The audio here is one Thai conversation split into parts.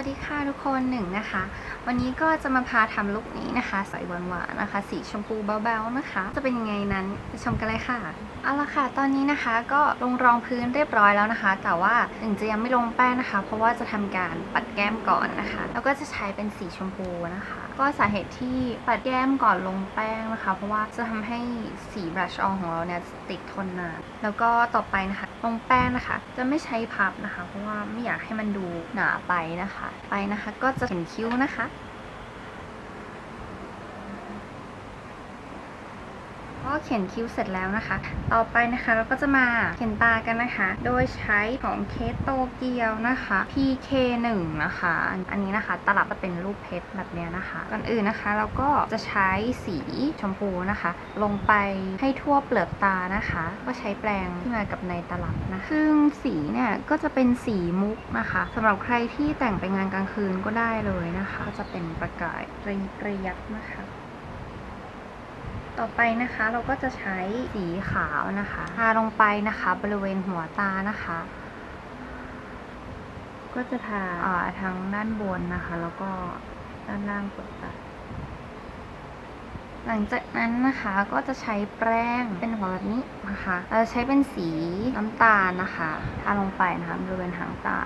วัสดีค่ะทุกคนหนึ่งนะคะ วันนี้ก็จะมาพาทำลุคนี้นะคะใส่หวานๆนะคะ สีชมพูเบาๆนะคะ จะเป็นยังไงนั้นไปชมกันเลยค่ะเอาละค่ะ ตอนนี้นะคะก็ลงรองพื้นเรียบร้อยแล้วนะคะ แต่ว่าหนึ่งจะยังไม่ลงแป้งนะคะ เพราะว่าจะทำการปัดแก้มก่อนนะคะ แล้วก็จะใช้เป็นสีชมพูนะคะ ก็สาเหตุที่ปัดแก้มก่อนลงแป้งนะคะ เพราะว่าจะทำให้สีบลัชออนของเราเนี่ยติดทนนาน แล้วก็ต่อไปนะคะลงแป้งนะคะ จะไม่ใช้พับนะคะ เพราะว่าไม่อยากให้มันดูหนาไปนะคะ ไปนะคะก็จะเห็นคิ้วนะคะ เขียนคิ้วเสร็จแล้วนะคะ ต่อไปนะคะเราก็จะมาเขียนตากันนะคะ โดยใช้ของเคสโตเกียวนะคะ PK1 นะคะ อันนี้นะคะ ตลับจะเป็นรูปเพชรแบบเนี้ยนะคะ ก่อนอื่นนะคะเราก็จะใช้สีชมพูนะคะ ลงไปให้ทั่วเปลือกตานะคะ ก็ใช้แปรงที่มากับในตลับนะซึ่งสีเนี่ยก็จะเป็นสีมุกนะคะสำหรับใครที่แต่งไปงานกลางคืนก็ได้เลยนะคะ ก็จะเป็นประกายเระยับนะคะ ต่อไปนะคะเราก็จะใช้สีขาวนะคะทาลงไปนะคะบริเวณหัวตานะคะ ก็จะทาอ่าทั้งด้านบนนะคะ แล้วก็ด้านล่างเปลือกตาหลังจากนั้นนะคะก็จะใช้แป้งเป็นหัวแบบนี้นะคะเราจะใช้เป็นสีน้ำตาลนะคะทาลงไปนะคะบริเวณหางตา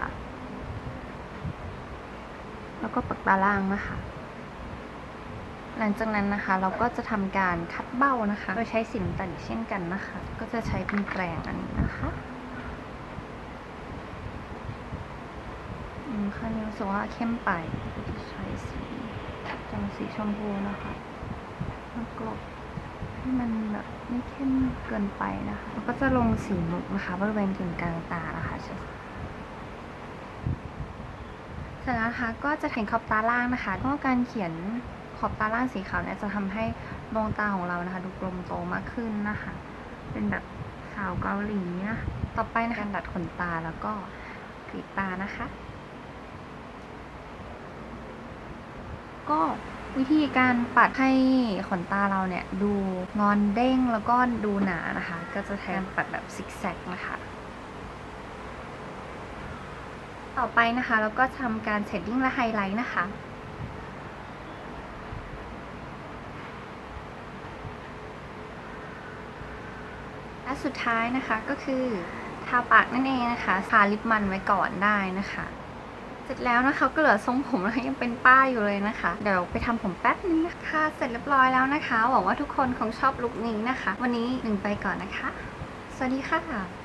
แล้วก็ปักตาล่างนะคะ หลังจากนั้นนะคะเราก็จะทำการคัดเบ้านะคะโดยใช้สีน้ำตาลเช่นกันนะคะ ก็จะใช้เป็นแปรงอันนี้นะคะคราวนี้รู้สึกว่าเข้มไปก็จะใช้สีจงสีชมพูนะคะแล้วก็ให้มันแบบไม่เข้มเกินไปนะคะแล้วก็จะลงสีมุกนะคะบริเวณกึ่งกลางตานะคะเสร็จแล้วนะคะก็จะเห็นขอบตาล่างนะคะเพราะว่าการเขียน ขอบตาล่างสีขาวเนี่ยจะทำให้ดวงตาของเรานะคะ ดูกลมโตมากขึ้นนะคะ เป็นแบบสาวเกาหลีนะ ต่อไปนะคะดัดขนตาแล้วก็กรีดตานะคะ ก็วิธีการปัดให้ขนตาเราเนี่ยดูงอนเด้งแล้วก็ดูหนานะคะ ก็จะใช้การปัดแบบซิกแซกนะคะ ต่อไปนะคะเราก็ทำการเชดดิ้งและไฮไลท์นะคะ และสุดท้ายนะคะก็คือทาปากนั่นเองนะคะทาลิปมันไว้ก่อนได้นะคะ เสร็จแล้วนะคะก็เหลือทรงผมแล้วยังเป็นป้าอยู่เลยนะคะ เดี๋ยวไปทำผมแป๊บนึงนะคะเสร็จเรียบร้อยแล้วนะคะหวังว่าทุกคนคงชอบลุคนี้นะคะ วันนี้หนึ่งไปก่อนนะคะ สวัสดีค่ะ